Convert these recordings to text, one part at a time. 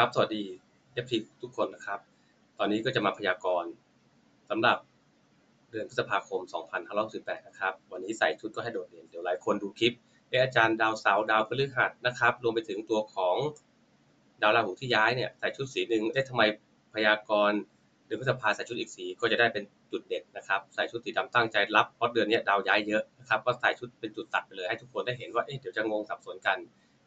ครับ สวัสดีเอฟทีทุกคนนะครับ ตอนนี้ก็จะมาพยากรณ์สำหรับเดือนพฤษภาคม 2568นะครับ วันนี้ใส่ชุดก็ให้โดดเด่น เดี๋ยวหลายคนดูคลิปเอออาจารย์ดาวเสาร์ดาวพฤหัสนะครับ รวมไปถึงตัวของดาวราหูที่ย้ายเนี่ยใส่ชุดสีหนึ่งเอ๊ะทำไมพยากรณ์เดือนพฤษภาใส่ชุดอีกสีก็จะได้เป็นจุดเด่นนะครับ ใส่ชุดสีดำตั้งใจรับเพราะเดือนนี้ดาวย้ายเยอะนะครับ ก็ใส่ชุดเป็นจุดตัดไปเลยให้ทุกคนได้เห็นว่าเอ๊ะเดี๋ยวจะงงสับสนกัน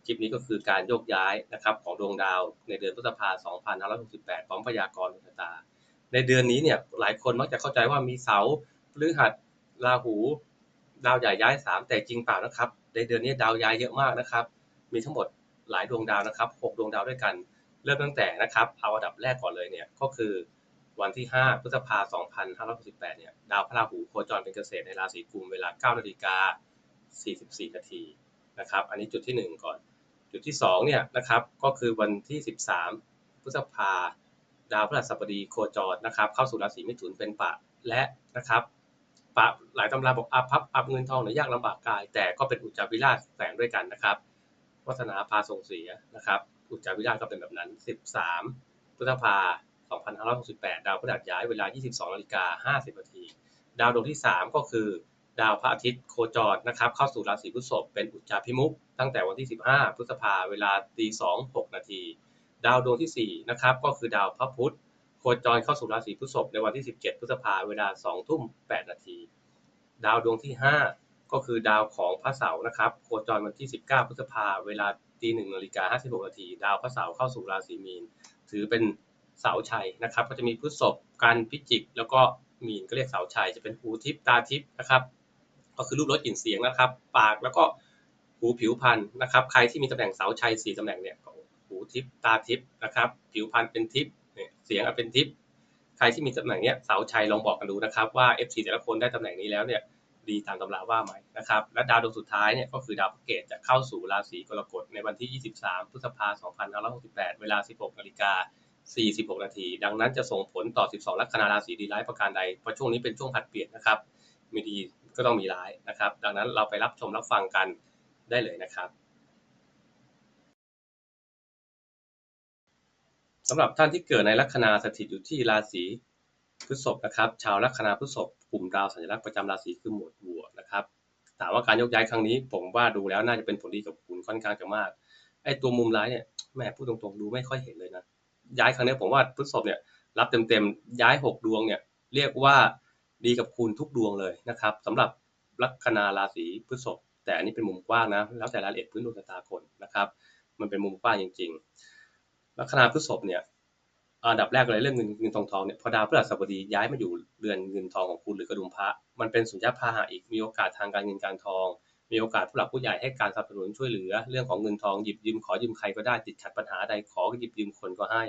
คลิปนี้ก็คือการโยกย้ายนะครับของดวงดาวในเดือนพฤษภาคม2568ของพยากรณ์ดวงชะตา ในเดือนนี้เนี่ยหลายคนมักจะเข้าใจว่ามีเสาพฤหัสราหู ดาวใหญ่ย้าย 3 แต่จริงเปล่านะครับ ในเดือนนี้ดาวย้ายเยอะมากนะครับ มีทั้งหมดหลายดวงดาวนะครับ 6 ดวงดาวด้วยกัน เริ่มตั้งแต่นะครับเอาอันดับแรกก่อนเลยเนี่ยก็คือวันที่ 5 พฤษภาคม2568 เนี่ย ดาวพระราหูโคจรเป็นเกษตรในราศีกุม เวลา9นาฬิกา44 นาทีนะครับ อันนี้จุดที่ 1 ก่อน จุดที่2เนี่ยนะครับก็คือวันที่ 13 พฤษภาดาวพฤหัสบดีโคจรนะครับ เข้าสู่ราศีมิถุนเป็นปะและนะครับปะหลายตำราบอกอัพพับอัพเงินทองหรือยากลำบากกาย แต่ก็เป็นอุจจาวิราชแฝงด้วยกันนะครับวัฒนาพาส่งเสียนะครับ อุจจาวิราชก็เป็นแบบนั้น 13 พฤษภา2568 ดาวพฤหัสย้ายเวลา 22นาฬิกา50นาทีดาวดวงที่ 3 ก็คือ ดาวพระอาทิตย์โคจรนะครับเข้าสู่ราศีพฤษภเป็นอุจจาพิมุขตั้งแต่วันที่ 15 พฤษภาเวลาตี2 6นาทีดาวดวงที่4นะครับก็คือดาวพระพุธโคจรเข้าสู่ราศีพฤษภในวันที่ 17 พฤษภาเวลา2ทุ่ม8นาทีดาวดวงที่ 5 ก็คือดาวของพระเสาร์นะครับโคจรวันที่ 19 พฤษภาเวลาตี1นาฬิกา56นาทีดาวพระเสาร์เข้าสู่ราศีมีน ถือเป็นเสาชัยนะครับ ก็จะมีพฤษภกันพิจิก แล้วก็มีนก็เรียกเสาชัยจะเป็นหูทิพตาทิพนะครับ ก็คือรูปรสกลิ่นเสียงนะครับ ปากแล้วก็หูผิวพรรณนะครับ ใครที่มีตำแหน่งเสาชัยสี่ตำแหน่งเนี่ยหูทิพตาทิพนะครับ ผิวพรรณเป็นทิพเนี่ยเสียงเป็นทิพใครที่มีตำแหน่งเนี้ยเสาชัยลองบอกกันดูนะครับว่า F4 แต่ละคนได้ตำแหน่งนี้แล้วเนี่ยดีตามตำราว่าไหมนะครับ และดาวดวงสุดท้ายเนี่ยก็คือดาวพระเกตจะเข้าสู่ราศีกรกฎในวันที่ 23 พฤษภาคม 2568 เวลา 16นาฬิกา46 นาที ดังนั้นจะส่งผลต่อ 12 ลัคนาราศีดีร้ายประการใด เพราะช่วงนี้เป็นช่วงผัดเปลี่ยนนะครับ มีดี ก็ต้องมีร้ายนะครับ ดังนั้นเราไปรับชมรับฟังกันได้เลยนะครับสำหรับท่านที่เกิดในลัคนาสถิตอยู่ที่ราศีพฤษภนะครับ ชาวลัคนาพฤษภกลุ่มดาวสัญลักษณ์ประจำราศีคือหมวดบัวนะครับถามว่าการยกย้ายครั้งนี้ ผมว่าดูแล้วน่าจะเป็นผลดีกับคุณค่อนข้างจะมากไอ้ตัวมุมร้ายเนี่ยแม่พูดตรงๆดูไม่ค่อยเห็นเลยนะย้ายครั้งนี้ผมว่าพฤษภเนี่ยรับเต็มๆย้าย 6 ดวงเนี่ยเรียกว่า ดีกับคุณทุกดวงเลยนะครับสำหรับลัคนาราศีพฤษภแต่อันนี้เป็นมุมกว้างนะแล้วแต่รายละเอียดพื้นดวงชะตาคนนะครับ มันเป็นมุมกว้างจริง ๆ ลัคนาพฤษภเนี่ยอันดับแรกเลยเรื่องเงินเงินทองทองเนี่ยพอดาวพฤหัสบดีย้ายมาอยู่เรือนเงินทองของคุณหรือกระดุมพระมันเป็นสุญญาพาหะอีกมีโอกาสทางการเงินการทอง มีโอกาสผู้หลักผู้ใหญ่ให้การสนับสนุนช่วยเหลือ เรื่องของเงินทองหยิบยืมขอยืมใครก็ได้ติดขัดปัญหาใดขอหยิบยืมคนก็ให้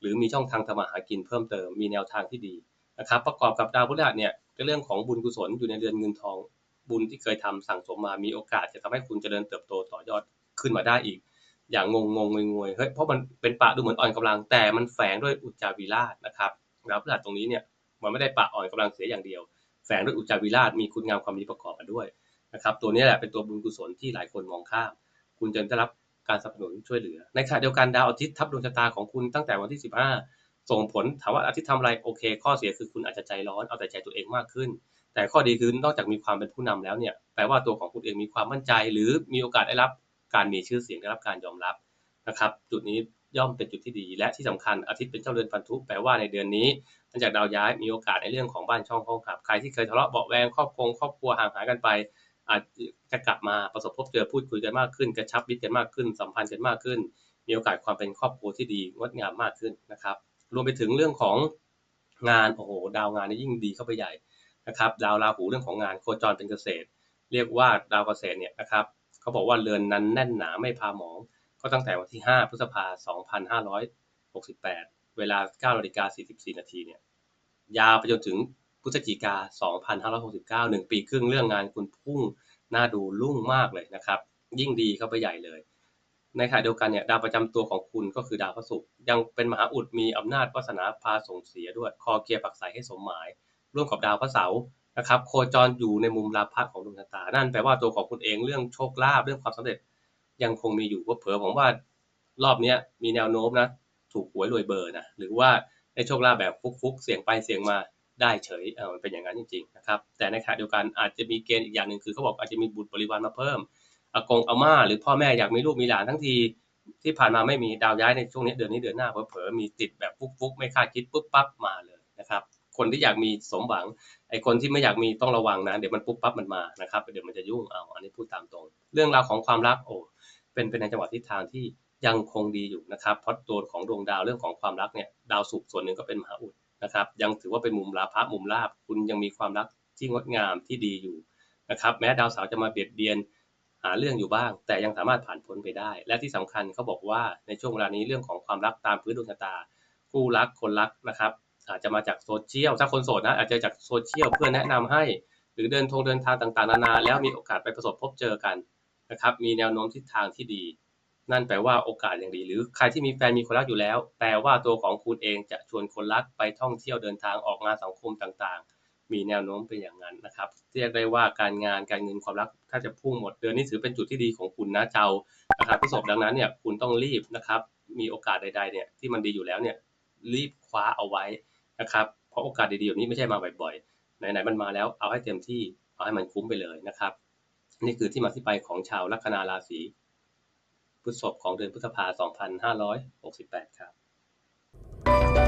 หรือมีช่องทางทำมาหากินเพิ่มเติมมีแนวทางที่ดี นะครับประกอบกับดาวพฤหัสเนี่ยเรื่องของบุญกุศลอยู่ในเรือนเงินทองบุญที่เคยทำสั่งสมมามีโอกาสจะทำให้คุณเจริญเติบโตต่อยอดขึ้นมาได้อีก อย่างงงงงงวยเฮ้ยเพราะมันเป็นปะดูเหมือนอ่อนกำลัง แต่มันแฝงด้วยอุจจาวิราชนะครับดาวพฤหัสตรงนี้เนี่ยมันไม่ได้ปะอ่อนกำลังเสียอย่างเดียว แฝงด้วยอุจจาวิราชมีคุณงามความดีประกอบกันด้วยนะครับตัวนี้แหละเป็นตัวบุญกุศลที่หลายคนมองข้าม คุณจะได้รับการสนับสนุนช่วยเหลือ ในขณะเดียวกันดาวอาทิตย์ทับดวงชะตาของคุณตั้งแต่วันที่ 15 ส่งผลถามว่าอาทิตย์ทำอะไรโอเค ข้อเสียคือคุณอาจจะใจร้อนเอาแต่ใจตัวเองมากขึ้น แต่ข้อดีคือนอกจากมีความเป็นผู้นำแล้วเนี่ยแปลว่าตัวของคุณเองมีความมั่นใจ หรือมีโอกาสได้รับการมีชื่อเสียงได้รับการยอมรับนะครับจุดนี้ย่อมเป็นจุดที่ดี และที่สำคัญอาทิตย์เป็นเจ้าเรือนพันธุแปลว่าในเดือนนี้หลังจากดาวย้ายมีโอกาสในเรื่องของบ้านช่องห้องขับใครที่เคยทะเลาะเบาแวงครอบครัวครอบครัวห่างหายกันไป อาจจะกลับมาประสบพบเจอพูดคุยกันมากขึ้น กระชับมิตรกันมากขึ้น สัมพันธ์กันมากขึ้น มีโอกาสความเป็นครอบครัวที่ดีงดงามมากขึ้นนะครับ รวมไปถึงเรื่องของงานโอ้โหดาวงานนี่ยิ่งดีเข้าไปใหญ่นะครับดาวราหูเรื่องของงานโคจรเป็นเกษตร เรียกว่าดาวเกษตรเนี่ยนะครับเขาบอกว่าเรือนนั้นแน่นหนาไม่พาหมอง ก็ตั้งแต่วันที่ 5 พฤษภาคม2568เวลา9นาฬิกา44นาทีเนี่ยยาวไปจนถึงพฤศจิกา2569 1 ปีครึ่งเรื่องงานคุณพุ่งน่าดูรุ่งมากเลยนะครับ ยิ่งดีเข้าไปใหญ่เลย ในขณะเดียวกันเนี่ยดาวประจำตัวของคุณก็คือดาวพระศุกร์ยังเป็นมหาอุดมีอำนาจวาสนาพาส่งเสียด้วยคอเกียร์ปักใสให้สมหมาย ร่วมกับดาวพระเสาร์นะครับโคจรอยู่ในมุมราพะของดวงชะตา นั่นแปลว่าตัวของคุณเองเรื่องโชคลาภเรื่องความสำเร็จ ยังคงมีอยู่ว่าเผลอผมว่ารอบนี้มีแนวโน้มนะ ถูกหวยรวยเบอร์นะหรือว่าได้โชคลาภแบบฟุกๆ เสี่ยงไปเสี่ยงมาได้เฉยเออมันเป็นอย่างนั้นจริงๆนะครับแต่ในขณะเดียวกันอาจจะมีเกณฑ์อีกอย่างหนึ่งคือเขาบอกอาจจะมีบุตรบริวารมาเพิ่ม อากงอาม่าหรือพ่อแม่อยากมีลูกมีหลานทั้งทีที่ผ่านมาไม่มีดาวย้ายในช่วงนี้เดือนนี้เดือนหน้าเผลอๆมีติดแบบฟุกๆ ไม่คาดคิดปุ๊บปั๊บมาเลยนะครับ คนที่อยากมีสมหวังไอคนที่ไม่อยากมีต้องระวังนะเดี๋ยวมันปุ๊บปั๊บมันมานะครับเดี๋ยวมันจะยุ่งเอาอันนี้พูดตามตรง เรื่องราวของความรักโอ้เป็นเป็นในจังหวะทิศทางที่ยังคงดีอยู่นะครับเพราะตัวของดวงดาวเรื่องของความรักเนี่ยดาวศุกร์ส่วนหนึ่งก็เป็นมหาอุดนะครับ ยังถือว่าเป็นมุมลาภะมุมลาบคุณยังมีความรักที่งดงามที่ดีอยู่นะครับ แม้ดาวเสาร์จะมาเบียดเบียน หาเรื่องอยู่บ้าง แต่ยังสามารถผ่านพ้นไปได้ และที่สำคัญเขาบอกว่าในช่วงเวลานี้เรื่องของความรักตามพื้นดวงชะตา คู่รักคนรักนะครับ อาจจะมาจากโซเชียลถ้าคนโสดนะอาจจะจากโซเชียลเพื่อนแนะนำให้ หรือเดินทงเดินทางต่างๆนานา แล้วมีโอกาสไปประสบพบเจอกันนะครับมีแนวโน้มทิศทางที่ดี นั่นแปลว่าโอกาสอย่างดี หรือใครที่มีแฟนมีคนรักอยู่แล้ว แปลว่าตัวของคุณเองจะชวนคนรักไปท่องเที่ยวเดินทางออกงานสังคมต่างๆ มีแนวโน้มเป็นอย่างนั้นนะครับเรียกได้ว่าการงานการเงินความรักถ้าจะพุ่งหมดเดือนนี้ถือเป็นจุดที่ดีของคุณนะเจ้านะครับพิศพดังนั้นเนี่ยคุณต้องรีบนะครับมีโอกาสใดๆเนี่ยที่มันดีอยู่แล้วเนี่ยรีบคว้าเอาไว้นะครับเพราะโอกาสดีๆแบบนี้ไม่ใช่มาบ่อยๆไหนๆมันมาแล้วเอาให้เต็มที่เอาให้มันคุ้มไปเลยนะครับ นี่คือที่มาที่ไปของชาวลัคนาราศีพฤษภของเดือนพฤษภา2568 ครับ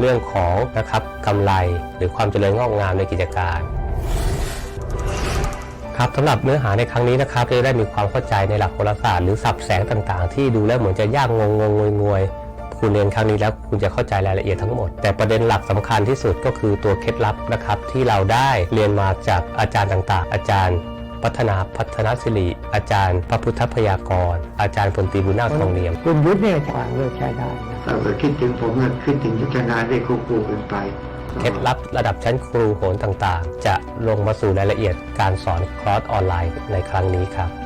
เรื่องของนะครับกำไรหรือความเจริญงอกงามในกิจการครับสำหรับเนื้อหาในครั้งนี้นะครับจะได้มีความเข้าใจในหลักโหราศาสตร์หรือสับแสงต่างๆ ที่ดูแล้วเหมือนจะยากงงงงวยงวยคุณเรียนครั้งนี้แล้วคุณจะเข้าใจรายละเอียดทั้งหมด แต่ประเด็นหลักสำคัญที่สุดก็คือตัวเคล็ดลับนะครับที่เราได้เรียนมาจากอาจารย์ต่างๆ อาจารย์ พัฒนาพัฒนศิริ อาจารย์ พระพุทธพยากร อาจารย์พลตีบุญนาคทองเนียมคุณยุทธเนี่ยทางเลือกใช้ได้นะ ถ้าเกิดคิดถึงผมก็คิดถึงยุทธนาได้ควบคู่กันไปเคล็ดลับระดับชั้นครูโหนต่างๆ จะลงมาสู่รายละเอียดการสอนคอร์สออนไลน์ในครั้งนี้ครับ